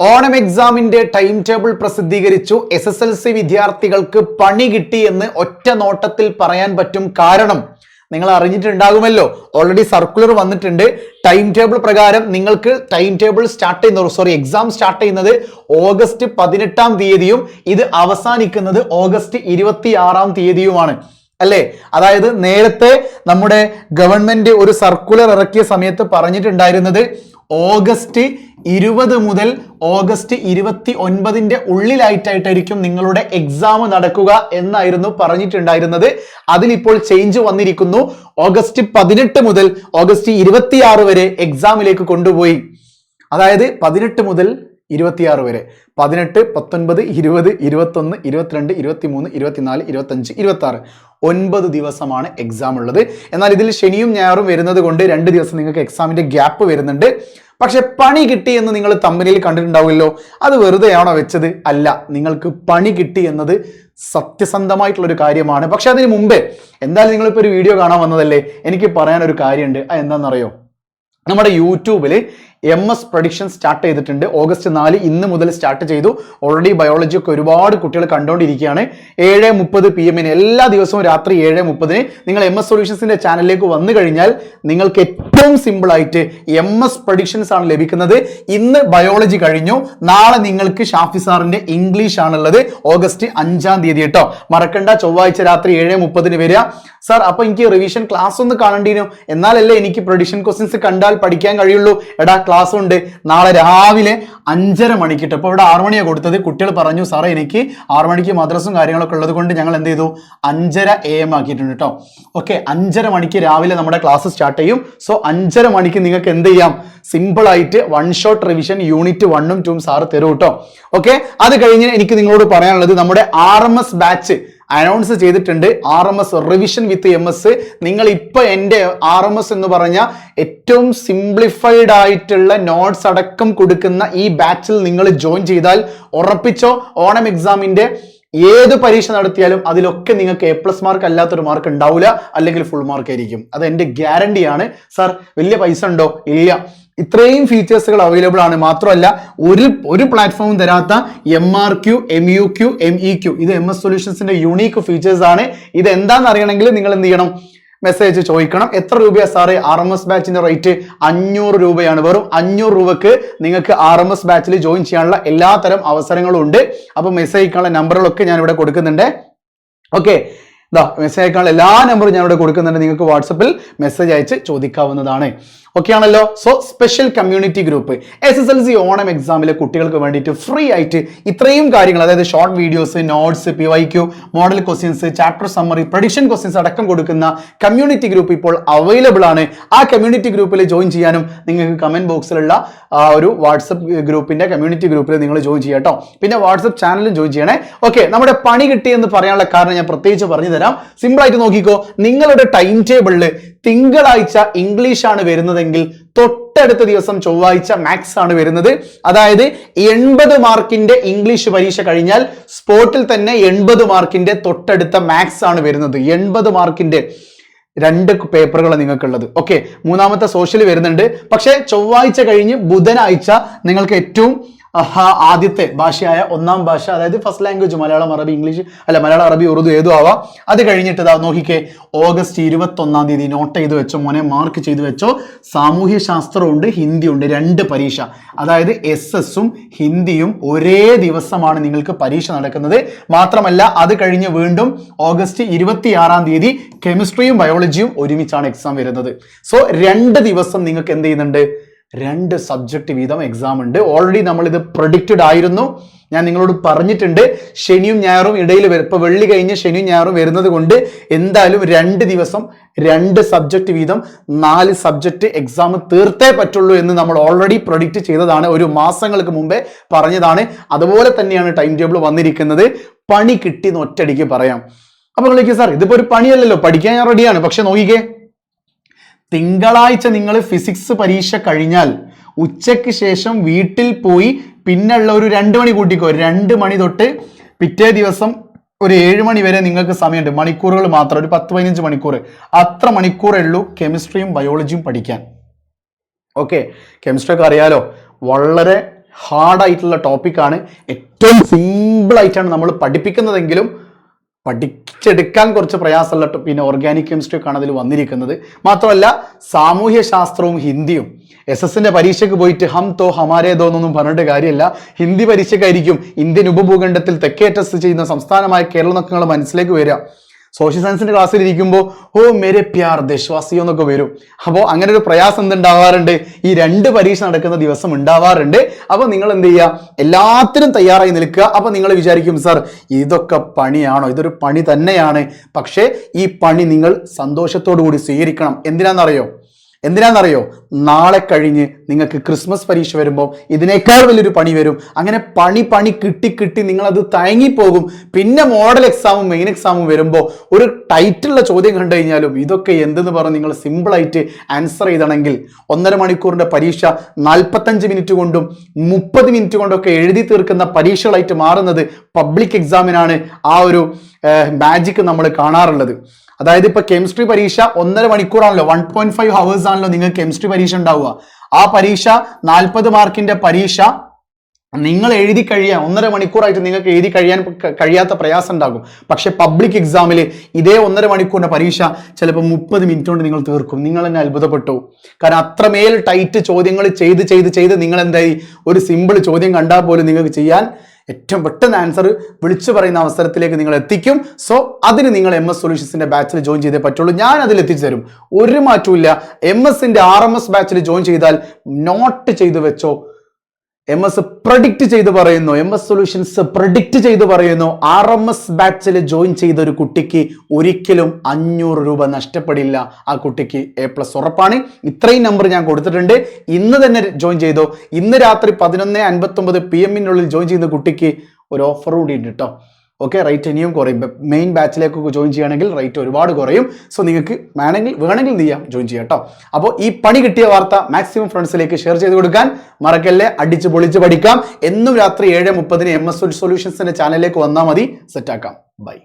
ഓണം എക്സാമിന്റെ time table പ്രസിദ്ധീകരിച്ചു. S S L C വിദ്യാർത്ഥികൾക്ക് പണി കിട്ടി എന്ന് ഒറ്റ നോട്ടത്തിൽ പറയാൻ പറ്റും കാരണം നിങ്ങൾ അറിഞ്ഞിട്ടുണ്ടാകുമല്ലോ. ഓൾറെഡി സർക്കുലർ വന്നിട്ടുണ്ട്. ടൈം ടേബിൾ പ്രകാരം നിങ്ങൾക്ക് ടൈം ടേബിൾ സ്റ്റാർട്ട് ചെയ്യുന്നത് സോറി എക്സാം സ്റ്റാർട്ട് ചെയ്യുന്നത് ഓഗസ്റ്റ് പതിനെട്ടാം തീയതിയും ഇത് അവസാനിക്കുന്നത് ഓഗസ്റ്റ് ഇരുപത്തി ആറാം തീയതിയുമാണ്. അല്ലേ? അതായത് നേരത്തെ നമ്മുടെ ഗവൺമെന്റ് ഒരു സർക്കുലർ ഇറക്കിയ സമയത്ത് പറഞ്ഞിട്ടുണ്ടായിരുന്നത് ഓഗസ്റ്റ് ഇരുപത് മുതൽ ഓഗസ്റ്റ് ഇരുപത്തി ഒൻപതിന്റെ ഉള്ളിലായിട്ടായിട്ടായിരിക്കും നിങ്ങളുടെ എക്സാം നടക്കുക എന്നായിരുന്നു പറഞ്ഞിട്ടുണ്ടായിരുന്നത്. അതിലിപ്പോൾ ചേഞ്ച് വന്നിരിക്കുന്നു. ഓഗസ്റ്റ് പതിനെട്ട് മുതൽ ഓഗസ്റ്റ് ഇരുപത്തിയാറ് വരെ എക്സാമിലേക്ക് കൊണ്ടുപോയി. അതായത് പതിനെട്ട് മുതൽ ഇരുപത്തിയാറ് വരെ. പതിനെട്ട് പത്തൊൻപത് ഇരുപത് ഇരുപത്തൊന്ന് ഇരുപത്തിരണ്ട് ഇരുപത്തിമൂന്ന് ഇരുപത്തിനാല് ഇരുപത്തഞ്ച് ഇരുപത്തി ആറ് ഒൻപത് ദിവസമാണ് എക്സാം ഉള്ളത്. എന്നാൽ ഇതിൽ ശനിയും ഞായറും വരുന്നത് കൊണ്ട് രണ്ട് ദിവസം നിങ്ങൾക്ക് എക്സാമിന്റെ ഗ്യാപ്പ് വരുന്നുണ്ട്. പക്ഷെ പണി കിട്ടി എന്ന് നിങ്ങൾ തമ്പനിയിൽ കണ്ടിട്ടുണ്ടാവുമല്ലോ. അത് വെറുതെയാണോ വെച്ചത്? അല്ല നിങ്ങൾക്ക് പണി കിട്ടി എന്നത് സത്യസന്ധമായിട്ടുള്ള ഒരു കാര്യമാണ്. പക്ഷെ അതിന് മുമ്പേ എന്തായാലും നിങ്ങളിപ്പോൾ ഒരു വീഡിയോ കാണാൻ വന്നതല്ലേ? എനിക്ക് പറയാൻ ഒരു കാര്യമുണ്ട്. അത് എന്താണെന്നറിയോ നമ്മുടെ യൂട്യൂബിൽ എം എസ് പ്രഡിക്ഷൻ സ്റ്റാർട്ട് ചെയ്തിട്ടുണ്ട്. ഓഗസ്റ്റ് നാല് ഇന്ന് മുതൽ സ്റ്റാർട്ട് ചെയ്തു. ഓൾറെഡി ബയോളജി ഒക്കെ ഒരുപാട് കുട്ടികൾ കണ്ടുകൊണ്ടിരിക്കുകയാണ് ഏഴ് മുപ്പത് പി എമ്മിന് എല്ലാ ദിവസവും രാത്രി ഏഴ് മുപ്പതിന് നിങ്ങൾ എം എസ് സൊല്യൂഷൻസിന്റെ ചാനലിലേക്ക് വന്നു കഴിഞ്ഞാൽ നിങ്ങൾക്ക് ഏറ്റവും സിമ്പിൾ ആയിട്ട് എം എസ് പ്രഡിക്ഷൻസ് ആണ് ലഭിക്കുന്നത്. ഇന്ന് ബയോളജി കഴിഞ്ഞു. നാളെ നിങ്ങൾക്ക് ഷാഫി സാറിന്റെ ഇംഗ്ലീഷ് ആണുള്ളത്. ഓഗസ്റ്റ് അഞ്ചാം തീയതി കേട്ടോ. മറക്കണ്ട. ചൊവ്വാഴ്ച രാത്രി ഏഴ് മുപ്പതിന് വരിക. സാർ അപ്പൊ എനിക്ക് റിവിഷൻ ക്ലാസ് ഒന്ന് കാണണ്ടീനു എന്നാലല്ലേ എനിക്ക് പ്രൊഡിഷൻ ക്വസ്റ്റ്യൻസ് കണ്ടാൽ പഠിക്കാൻ കഴിയുള്ളൂ. എടാ ക്ലാസ് ഉണ്ട് നാളെ രാവിലെ അഞ്ചര മണിക്കിട്ട്. ഇപ്പോൾ ഇവിടെ ആറു മണിയാണ് കൊടുത്തത്. കുട്ടികൾ പറഞ്ഞു സാറേ എനിക്ക് ആറു മണിക്ക് മദ്രസും കാര്യങ്ങളൊക്കെ ഉള്ളത് കൊണ്ട് ഞങ്ങൾ എന്ത് ചെയ്തു? അഞ്ചര എ എം ആക്കിയിട്ടുണ്ട് കേട്ടോ ഓക്കെ അഞ്ചര മണിക്ക് രാവിലെ നമ്മുടെ ക്ലാസ് സ്റ്റാർട്ട് ചെയ്യും. സോ അഞ്ചര മണിക്ക് നിങ്ങൾക്ക് എന്ത് ചെയ്യാം? സിമ്പിൾ ആയിട്ട് വൺ ഷോട്ട് റിവിഷൻ യൂണിറ്റ് വണ്ണും ടൂം സാറ് തരും കേട്ടോ ഓക്കെ അത് കഴിഞ്ഞ് എനിക്ക് നിങ്ങളോട് പറയാനുള്ളത് നമ്മുടെ R M S batch announce ചെയ്തിട്ടുണ്ട് R M S revision with M S നിങ്ങൾ ഇപ്പോൾ എന്റെ ആർ എം എസ് എന്ന് പറഞ്ഞ ഏറ്റവും സിംപ്ലിഫൈഡ് ആയിട്ടുള്ള നോട്ട്സ് അടക്കം കൊടുക്കുന്ന ഈ ബാച്ചിൽ നിങ്ങൾ ജോയിൻ ചെയ്താൽ ഉറപ്പിച്ചോ ഓണം എക്സാമിന്റെ ഏത് പരീക്ഷ നടത്തിയാലും അതിലൊക്കെ നിങ്ങൾക്ക് എ പ്ലസ് മാർക്ക് അല്ലാത്തൊരു മാർക്ക് ഉണ്ടാവില്ല അല്ലെങ്കിൽ ഫുൾ മാർക്ക് ആയിരിക്കും. അത് എന്റെ ഗ്യാരണ്ടിയാണ് സാർ വലിയ പൈസ ഉണ്ടോ? ഇല്ല. ഇത്രയും ഫീച്ചേഴ്സുകൾ അവൈലബിൾ ആണ്. മാത്രമല്ല ഒരു ഒരു പ്ലാറ്റ്ഫോം തരാത്ത M R Q M U Q M E Q ഇത് എം എസ് സൊല്യൂഷൻസിന്റെ യുണീക്ക് ഫീച്ചേഴ്സ് ആണ്. ഇത് എന്താണെന്ന് അറിയണമെങ്കിൽ നിങ്ങൾ എന്ത് ചെയ്യണം? മെസ്സേജ് ചോദിക്കണം. എത്ര രൂപയാ സാറേ ആർ എം എസ് ബാച്ചിന്റെ റേറ്റ് അഞ്ഞൂറ് രൂപയാണ്. വെറും അഞ്ഞൂറ് രൂപക്ക് നിങ്ങൾക്ക് ആർ എം എസ് ബാച്ചിൽ ജോയിൻ ചെയ്യാനുള്ള എല്ലാ തരം അവസരങ്ങളും ഉണ്ട്. അപ്പൊ മെസ്സേജ് അയക്കാനുള്ള നമ്പറുകളൊക്കെ ഞാൻ ഇവിടെ കൊടുക്കുന്നുണ്ട് ഓക്കെ മെസ്സേജ് അയക്കാനുള്ള എല്ലാ നമ്പറും ഞാൻ ഇവിടെ കൊടുക്കുന്നുണ്ട്. നിങ്ങൾക്ക് വാട്സപ്പിൽ മെസ്സേജ് അയച്ച് ചോദിക്കാവുന്നതാണ്. ആണല്ലോ so special community group S S L C Onam എക്സാമിലെ കുട്ടികൾക്ക് വേണ്ടിയിട്ട് ഫ്രീ ആയിട്ട് ഇത്രയും കാര്യങ്ങൾ അതായത് short videos notes P Y Q model questions chapter summary prediction questions അടക്കം കൊടുക്കുന്ന കമ്മ്യൂണിറ്റി ഗ്രൂപ്പ് ഇപ്പോൾ അവൈലബിൾ ആണ്. ആ കമ്മ്യൂണിറ്റി ഗ്രൂപ്പിൽ ജോയിൻ ചെയ്യാനും നിങ്ങൾക്ക് കമന്റ് ബോക്സിലുള്ള ആ ഒരു വാട്സപ്പ് ഗ്രൂപ്പിന്റെ കമ്മ്യൂണിറ്റി ഗ്രൂപ്പിൽ നിങ്ങൾ ജോയിൻ ചെയ്യാം കേട്ടോ പിന്നെ വാട്സപ്പ് ചാനലും ജോയിൻ ചെയ്യണേ. ഓക്കെ നമ്മുടെ പണി കിട്ടിയെന്ന് പറയാനുള്ള കാരണം ഞാൻ പ്രത്യേകിച്ച് പറഞ്ഞു തരാം സിമ്പിളായിട്ട് നോക്കിക്കോ. നിങ്ങളുടെ ടൈം ടേബിളിൽ തിങ്കളാഴ്ച ഇംഗ്ലീഷ് ആണ് വരുന്നതെങ്കിൽ തൊട്ടടുത്ത ദിവസം ചൊവ്വാഴ്ച മാത്സ് ആണ് വരുന്നത്. അതായത് എൺപത് മാർക്കിന്റെ ഇംഗ്ലീഷ് പരീക്ഷ കഴിഞ്ഞാൽ സ്പോട്ടിൽ തന്നെ എൺപത് മാർക്കിന്റെ തൊട്ടടുത്ത മാത്സ് ആണ് വരുന്നത്. എൺപത് മാർക്കിന്റെ രണ്ട് പേപ്പറുകൾ നിങ്ങൾക്കുള്ളത്. ഓക്കെ മൂന്നാമത്തെ സോഷ്യൽ വരുന്നുണ്ട്. പക്ഷേ ചൊവ്വാഴ്ച കഴിഞ്ഞ് ബുധനാഴ്ച നിങ്ങൾക്ക് ഏറ്റവും ആദ്യത്തെ ഭാഷയായ ഒന്നാം ഭാഷ അതായത് ഫസ്റ്റ് ലാംഗ്വേജ് മലയാളം അറബി ഇംഗ്ലീഷ് അല്ല മലയാളം അറബി ഉറുദു ഏതു ആവാം. അത് കഴിഞ്ഞിട്ട് ഇതാ നോക്കിക്കേ ഓഗസ്റ്റ് ഇരുപത്തി ഒന്നാം തീയതി നോട്ട് ചെയ്ത് വെച്ചോ മോനെ മാർക്ക് ചെയ്ത് വെച്ചോ സാമൂഹ്യ ശാസ്ത്രമുണ്ട് ഹിന്ദിയുണ്ട് രണ്ട് പരീക്ഷ. അതായത് എസ് എസും ഹിന്ദിയും ഒരേ ദിവസമാണ് നിങ്ങൾക്ക് പരീക്ഷ നടക്കുന്നത്. മാത്രമല്ല അത് കഴിഞ്ഞ് വീണ്ടും ഓഗസ്റ്റ് ഇരുപത്തിയാറാം തീയതി കെമിസ്ട്രിയും ബയോളജിയും ഒരുമിച്ചാണ് എക്സാം വരുന്നത്. സോ രണ്ട് ദിവസം നിങ്ങൾക്ക് എന്ത് ചെയ്യുന്നുണ്ട്? രണ്ട് സബ്ജക്റ്റ് വീതം എക്സാം ഉണ്ട്. ഓൾറെഡി നമ്മൾ ഇത് പ്രൊഡിക്റ്റഡ് ആയിരുന്നു. ഞാൻ നിങ്ങളോട് പറഞ്ഞിട്ടുണ്ട്. ശനിയും ഞായറും ഇടയിൽ വരും. ഇപ്പൊ വെള്ളി കഴിഞ്ഞ് ശനിയും ഞായറും വരുന്നത് കൊണ്ട് എന്തായാലും രണ്ട് ദിവസം രണ്ട് സബ്ജക്റ്റ് വീതം നാല് സബ്ജക്റ്റ് എക്സാം തീർത്തേ പറ്റുള്ളൂ എന്ന് നമ്മൾ ഓൾറെഡി പ്രൊഡിക്റ്റ് ചെയ്തതാണ്. ഒരു മാസങ്ങൾക്ക് മുമ്പേ പറഞ്ഞതാണ്. അതുപോലെ തന്നെയാണ് ടൈം ടേബിൾ വന്നിരിക്കുന്നത്. പണി കിട്ടിയെന്ന് ഒറ്റടിക്ക് പറയാം. അപ്പൊ വിളിക്കുക സാർ ഇതിപ്പോ ഒരു പണിയല്ലല്ലോ. പഠിക്കാൻ ഞാൻ റെഡിയാണ് പക്ഷെ നോക്കിക്കേ. തിങ്കളാഴ്ച നിങ്ങൾ ഫിസിക്സ് പരീക്ഷ കഴിഞ്ഞാൽ ഉച്ചയ്ക്ക് ശേഷം വീട്ടിൽ പോയി പിന്നെയുള്ള ഒരു രണ്ട് മണി കൂട്ടിക്കോ. രണ്ട് മണി തൊട്ട് പിറ്റേ ദിവസം ഒരു ഏഴ് മണി വരെ നിങ്ങൾക്ക് സമയമുണ്ട്. മണിക്കൂറുകൾ മാത്രം. ഒരു പത്ത് പതിനഞ്ച് മണിക്കൂർ. അത്ര മണിക്കൂറേ ഉള്ളൂ കെമിസ്ട്രിയും ബയോളജിയും പഠിക്കാൻ. ഓക്കെ. കെമിസ്ട്രി ഒക്കെ അറിയാലോ? വളരെ ഹാർഡായിട്ടുള്ള ടോപ്പിക്കാണ് ഏറ്റവും സിമ്പിൾ ആയിട്ടാണ് നമ്മൾ പഠിപ്പിക്കുന്നതെങ്കിലും പഠിച്ചെടുക്കാൻ കുറച്ച് പ്രയാസമുള്ള പിന്നെ ഓർഗാനിക് കെമിസ്ട്രി ഒക്കെ അതിൽ വന്നിരിക്കുന്നത്. മാത്രമല്ല സാമൂഹ്യ ശാസ്ത്രവും ഹിന്ദിയും എസ് എസിന്റെ പരീക്ഷയ്ക്ക് പോയിട്ട് ഹം തോ ഹമാരേ തോ എന്നൊന്നും പറഞ്ഞിട്ട് കാര്യമില്ല. ഹിന്ദി പരീക്ഷയ്ക്കായിരിക്കും ഇന്ത്യൻ ഉപഭൂഖണ്ഡത്തിൽ തെക്കേ ടെസ്റ്റ് ചെയ്യുന്ന സംസ്ഥാനമായ കേരളം എന്നൊക്കെ നിങ്ങൾ മനസ്സിലേക്ക് വരിക. സോഷ്യൽ സയൻസിന്റെ ക്ലാസ്സിൽ ഇരിക്കുമ്പോൾ ഓ മേരെ പ്യാർ ദേശവാസിയോ എന്നൊക്കെ വരും. അപ്പോൾ അങ്ങനെ ഒരു പ്രയാസം എന്തുണ്ടാവാറുണ്ട് ഈ രണ്ട് പരീക്ഷ നടക്കുന്ന ദിവസം ഉണ്ടാവാറുണ്ട്. അപ്പോൾ നിങ്ങൾ എന്ത് ചെയ്യുക എല്ലാത്തിനും തയ്യാറായി നിൽക്കുക. അപ്പോൾ നിങ്ങൾ വിചാരിക്കും സാർ ഇതൊക്കെ പണിയാണോ? ഇതൊരു പണി തന്നെയാണ്. പക്ഷേ ഈ പണി നിങ്ങൾ സന്തോഷത്തോടു കൂടി സ്വീകരിക്കണം. എന്തിനാണെന്നറിയോ എന്തിനാണെന്നറിയോ നാളെ കഴിഞ്ഞ് നിങ്ങൾക്ക് ക്രിസ്മസ് പരീക്ഷ വരുമ്പോൾ ഇതിനേക്കാൾ വലിയൊരു പണി വരും. അങ്ങനെ പണി പണി കിട്ടി കിട്ടി നിങ്ങളത് തയങ്ങിപ്പോകും പിന്നെ മോഡൽ എക്സാമും മെയിൻ എക്സാമും വരുമ്പോൾ ഒരു ടൈറ്റുള്ള ചോദ്യം കണ്ടു കഴിഞ്ഞാലും ഇതൊക്കെ എന്തെന്ന് പറഞ്ഞ് നിങ്ങൾ സിമ്പിളായിട്ട് ആൻസർ ചെയ്തണമെങ്കിൽ ഒന്നര മണിക്കൂറിന്റെ പരീക്ഷ നാൽപ്പത്തഞ്ച് മിനിറ്റ് കൊണ്ടും മുപ്പത് മിനിറ്റ് കൊണ്ടൊക്കെ എഴുതി തീർക്കുന്ന പരീക്ഷകളായിട്ട് മാറുന്നത് പബ്ലിക് എക്സാമിനാണ് ആ ഒരു മാജിക് നമ്മൾ കാണാറുള്ളത്. അതായത് ഇപ്പൊ കെമിസ്ട്രി പരീക്ഷ ഒന്നര മണിക്കൂറാണല്ലോ വൺ പോയിന്റ് ഫൈവ് ഹവേഴ്സ് ആണല്ലോ നിങ്ങൾ കെമിസ്ട്രി പരീക്ഷ ഉണ്ടാവുക. ആ പരീക്ഷ നാൽപ്പത് മാർക്കിന്റെ പരീക്ഷ നിങ്ങൾ എഴുതി കഴിയാൻ ഒന്നര മണിക്കൂറായിട്ട് നിങ്ങൾക്ക് എഴുതി കഴിയാൻ കഴിയാത്ത പ്രയാസം ഉണ്ടാകും. പക്ഷെ പബ്ലിക് എക്സാമിൽ ഇതേ ഒന്നര മണിക്കൂറിന്റെ പരീക്ഷ ചിലപ്പോൾ മുപ്പത് മിനിറ്റ് കൊണ്ട് നിങ്ങൾ തീർക്കും. നിങ്ങൾ തന്നെ അത്ഭുതപ്പെട്ടു. കാരണം അത്രമേൽ ടൈറ്റ് ചോദ്യങ്ങൾ ചെയ്ത് ചെയ്ത് ചെയ്ത് നിങ്ങൾ എന്തായി ഒരു സിമ്പിൾ ചോദ്യം കണ്ടാൽ പോലും നിങ്ങൾക്ക് ചെയ്യാൻ ഏറ്റവും പെട്ടെന്ന് ആൻസർ വിളിച്ചു പറയുന്ന അവസരത്തിലേക്ക് നിങ്ങൾ എത്തിക്കും. സോ അതിന് നിങ്ങൾ എം എസ് സൊല്യൂഷൻസിന്റെ ബാച്ചിൽ ജോയിൻ ചെയ്തേ പറ്റുള്ളൂ. ഞാൻ അതിൽ എത്തിച്ചു തരും. ഒരു മാറ്റവും ഇല്ല. എം എസിന്റെ ആർ എം എസ് ബാച്ചിൽ ജോയിൻ ചെയ്താൽ നോട്ട് ചെയ്തു വെച്ചോ? എം എസ് പ്രഡിക്റ്റ് ചെയ്ത് പറയുന്നു. എം എസ് സൊല്യൂഷൻസ് പ്രഡിക്റ്റ് ചെയ്ത് പറയുന്നു. ആർ എം എസ് ബാച്ചിൽ ജോയിൻ ചെയ്ത ഒരു കുട്ടിക്ക് ഒരിക്കലും അഞ്ഞൂറ് രൂപ നഷ്ടപ്പെടില്ല. ആ കുട്ടിക്ക് എ പ്ലസ് ഉറപ്പാണ്. ഇത്രയും നമ്പർ ഞാൻ കൊടുത്തിട്ടുണ്ട്. ഇന്ന് തന്നെ ജോയിൻ ചെയ്തു? ഇന്ന് രാത്രി പതിനൊന്ന് അൻപത്തൊമ്പത് പി എമ്മിനുള്ളിൽ ജോയിൻ ചെയ്യുന്ന കുട്ടിക്ക് ഒരു ഓഫർ കൂടി ഉണ്ട് കേട്ടോ ഓക്കെ റേറ്റ് ഇനിയും കുറയും. മെയിൻ ബാച്ചിലേക്ക് ജോയിൻ ചെയ്യുകയാണെങ്കിൽ റേറ്റ് ഒരുപാട് കുറയും. സോ നിങ്ങൾക്ക് വേണമെങ്കിൽ വേണമെങ്കിൽ എന്ത് ചെയ്യാം? ജോയിൻ ചെയ്യാം കേട്ടോ അപ്പോൾ ഈ പണി കിട്ടിയ വാർത്ത മാക്സിമം ഫ്രണ്ട്സിലേക്ക് ഷെയർ ചെയ്ത് കൊടുക്കാൻ മറക്കല്ലേ അടിച്ച് പൊളിച്ച് പഠിക്കാം. എന്നും രാത്രി ഏഴ് മുപ്പതിന് എം എസ് സൊല്യൂഷൻസിന്റെ ചാനലിലേക്ക് വന്നാൽ മതി. സെറ്റാക്കാം ബൈ